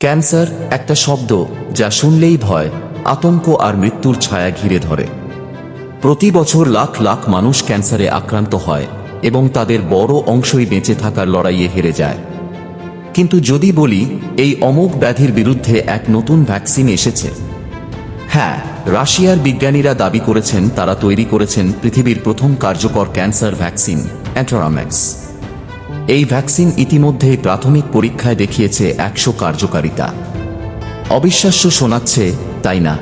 Cancer একটা শব্দ যা শুনলেই ভয়, আতঙ্ক আর মৃত্যুর ছায়া ঘিরে ধরে। প্রতি বছর লাখ লাখ মানুষ ক্যান্সারে আক্রান্ত হয় এবং তাদের বড় অংশই বেঁচে থাকার লড়াইয়ে হেরে যায়। কিন্তু যদি বলি, এই অমোঘ ব্যাধির বিরুদ্ধে এক নতুন ভ্যাকসিন এসেছে। হ্যাঁ রাশিয়ার বিজ্ঞানীরা দাবি করেছেন তারা তৈরি করেছেন পৃথিবীর প্রথম কার্যকর ক্যান্সার ভ্যাকসিন অ্যান্টোরাম্যাক্স এই ভ্যাকসিন ইতিমধ্যে প্রাথমিক পরীক্ষায় দেখিয়েছে একশো কার্যকারিতা। অবিশ্বাস্য শোনাচ্ছে, তাই না?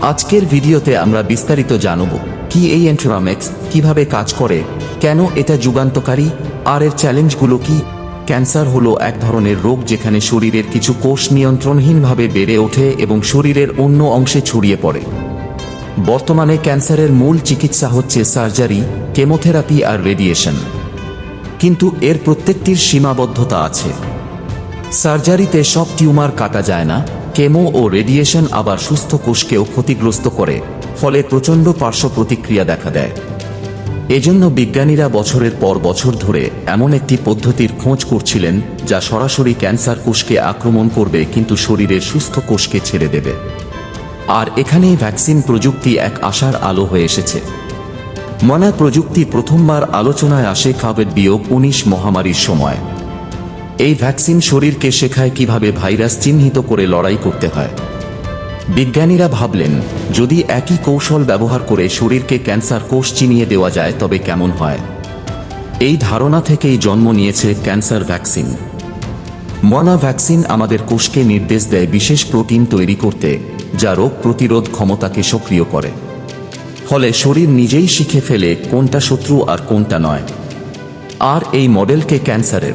আজকের ভিডিওতে আমরা বিস্তারিত জানব কি এই অ্যান্টোরামেক্স কীভাবে কাজ করে, কেন এটা যুগান্তকারী, আর এর চ্যালেঞ্জগুলো কি? ক্যান্সার হলো এক ধরনের রোগ যেখানে শরীরের কিছু কোষ নিয়ন্ত্রণহীনভাবে বেড়ে ওঠে এবং শরীরের অন্য অংশে ছড়িয়ে পড়ে। বর্তমানে ক্যান্সারের মূল চিকিৎসা হচ্ছে সার্জারি, কেমোথেরাপি আর রেডিয়েশন। কিন্তু এর প্রত্যেকটির সীমাবদ্ধতা আছে। সার্জারিতে সব টিউমার কাটা যায় না, কেমো ও রেডিয়েশন আবার সুস্থ কোষকেও ক্ষতিগ্রস্ত করে, ফলে প্রচণ্ড পার্শ্ব প্রতিক্রিয়া দেখা দেয়। এজন্য বিজ্ঞানীরা বছরের পর বছর ধরে এমন একটি পদ্ধতির খোঁজ করছিলেন যা সরাসরি ক্যান্সার কোষকে আক্রমণ করবে কিন্তু শরীরের সুস্থ কোষকে ছেড়ে দেবে। আর এখানেই ভ্যাকসিন প্রযুক্তি এক আশার আলো হয়ে এসেছে। মনা প্রযুক্তি প্রথমবার আলোচনায় আসে কোভিড বিয়োগ উনিশ মহামারীর সময়। এই ভ্যাকসিন শরীরকে শেখায় কীভাবে ভাইরাস চিহ্নিত করে লড়াই করতে হয়। বিজ্ঞানীরা ভাবলেন, যদি একই কৌশল ব্যবহার করে শরীরকে ক্যান্সার কোষ চিনিয়ে দেওয়া যায়, তবে কেমন হয়? এই ধারণা থেকেই জন্ম নিয়েছে ক্যান্সার ভ্যাকসিন। মনা ভ্যাকসিন আমাদের কোষকে নির্দেশ দেয় বিশেষ প্রোটিন তৈরি করতে, যা রোগ প্রতিরোধ ক্ষমতাকে সক্রিয় করে। ফলে শরীর নিজেই শিখে ফেলে কোনটা শত্রু আর কোনটা নয়। আর এই মডেলকে ক্যান্সারের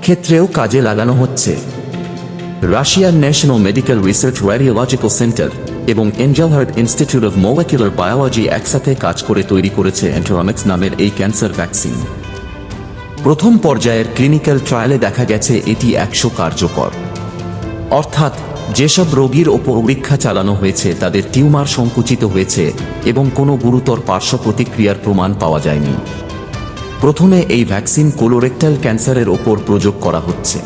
ক্ষেত্রেও কাজে লাগানো হচ্ছে। রাশিয়ার national medical research radiological centre এবং Engelhardt institute of molecular biology একসাথে কাজ করে তৈরি করেছে অ্যান্টোরমিক্স নামের এই ক্যান্সার ভ্যাকসিন। প্রথম পর্যায়ের ক্লিনিক্যাল ট্রায়ালে দেখা গেছে এটি একশো কার্যকর। অর্থাৎ যেসব রোগীর ওপর পরীক্ষা চালানো হয়েছে, তাদের টিউমার সংকুচিত হয়েছে এবং কোনো গুরুতর পার্শ্ব প্রতিক্রিয়ার প্রমাণ পাওয়া যায়নি। প্রথমে এই ভ্যাকসিন কোলোরেক্টাল ক্যান্সারের ওপর প্রয়োগ করা হচ্ছে।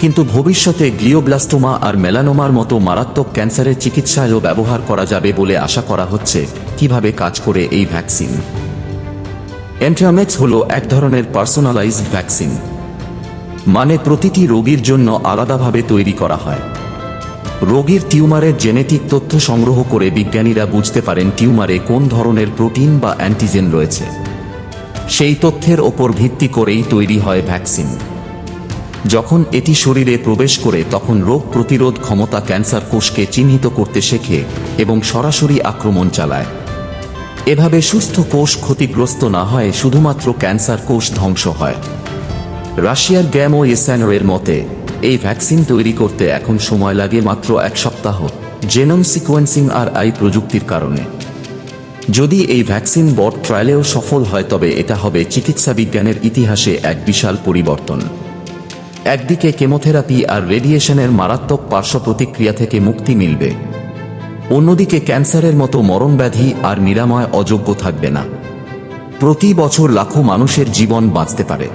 কিন্তু ভবিষ্যতে গ্লিওব্লাস্টোমা আর মেলানোমার মতো মারাত্মক ক্যান্সারের চিকিৎসায়ও ব্যবহার করা যাবে বলে আশা করা হচ্ছে কীভাবে কাজ করে এই ভ্যাকসিন। অ্যান্ট্রামেক্স হল এক ধরনের পার্সোনালাইজড ভ্যাকসিন। মানে প্রতিটি রোগীর জন্য আলাদাভাবে তৈরি করা হয়। রোগীর টিউমারের জেনেটিক তথ্য সংগ্রহ করে বিজ্ঞানীরা বুঝতে পারেন টিউমারে কোন ধরনের প্রোটিন বা অ্যান্টিজেন রয়েছে। সেই তথ্যের ওপর ভিত্তি করেই তৈরি হয় ভ্যাকসিন। যখন এটি শরীরে প্রবেশ করে, তখন রোগ প্রতিরোধ ক্ষমতা ক্যান্সার কোষকে চিহ্নিত করতে শেখে এবং সরাসরি আক্রমণ চালায়। এভাবে সুস্থ কোষ ক্ষতিগ্রস্ত না হয়, শুধুমাত্র ক্যান্সার কোষ ধ্বংস হয়। রাশিয়ার গ্যাম এর মতে, এই ভ্যাকসিন তৈরি করতে এখন সময় লাগে মাত্র এক সপ্তাহ জেনম সিকোয়েন্সিং আর আই প্রযুক্তির কারণে। যদি এই ভ্যাকসিন বট ট্রায়ালেও সফল হয়, তবে এটা হবে চিকিৎসা বিজ্ঞানের ইতিহাসে এক বিশাল পরিবর্তন। একদিকে কেমোথেরাপি আর রেডিয়েশনের মারাত্মক পার্শ্ব প্রতিক্রিয়া থেকে মুক্তি মিলবে। অন্যদিকে ক্যান্সারের মতো মরণব্যাধি আর নিরাময় অযোগ্য থাকবে না। প্রতি বছর লাখো মানুষের জীবন বাঁচতে পারে।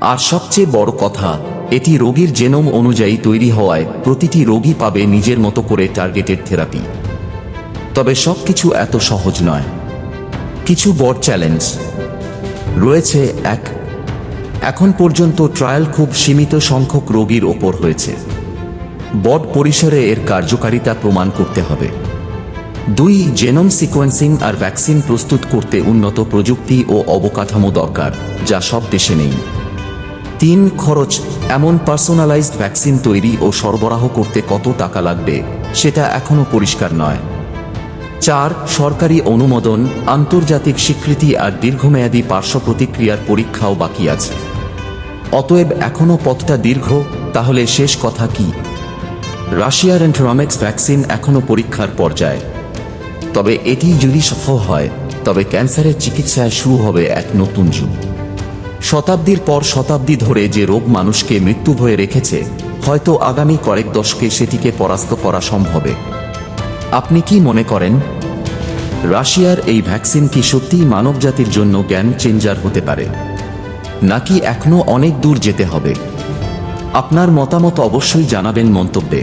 আর সবচেয়ে বড় কথা, এটি রোগীর জেনোম অনুযায়ী তৈরি হওয়ায় প্রতিটি রোগী পাবে নিজের মতো করে টার্গেটেড থেরাপি। তবে সবকিছু এত সহজ নয়। কিছু বড় চ্যালেঞ্জ রয়েছে এক, এখন পর্যন্ত ট্রায়াল খুব সীমিত সংখ্যক রোগীর ওপর হয়েছে। বড পরিসরে এর কার্যকারিতা প্রমাণ করতে হবে। দুই, জেনোম সিকোয়েন্সিং আর ভ্যাকসিন প্রস্তুত করতে উন্নত প্রযুক্তি ও অবকাঠামো দরকার, যা সব দেশে নেই। তিন খরচ, এমন পার্সোনালাইজড ভ্যাকসিন তৈরি ও সরবরাহ করতে কত টাকা লাগবে, সেটা এখনও পরিষ্কার নয়। চার, সরকারি অনুমোদন, আন্তর্জাতিক স্বীকৃতি আর দীর্ঘমেয়াদী পার্শ্ব প্রতিক্রিয়ার পরীক্ষাও বাকি আছে। অতএব এখনও পথটা দীর্ঘ, তাহলে শেষ কথা কি? রাশিয়ার এন্ট্রোমিক্স ভ্যাকসিন এখনও পরীক্ষার পর্যায়ে। তবে এটি যদি সফল হয়, তবে ক্যান্সারের চিকিৎসায় শুরু হবে এক নতুন যুগ। শতাব্দীর পর শতাব্দী ধরে যে রোগ মানুষকে মৃত্যু ভয়ে রেখেছে, হয়তো আগামী কয়েক দশকে সেটিকে পরাস্ত করা সম্ভবে আপনি কি মনে করেন? রাশিয়ার এই ভ্যাকসিন কি সত্যিই মানবজাতির জন্য জ্ঞান চেঞ্জার হতে পারে? নাকি এখনও অনেক দূর যেতে হবে? আপনার মতামত অবশ্যই জানাবেন মন্তব্যে।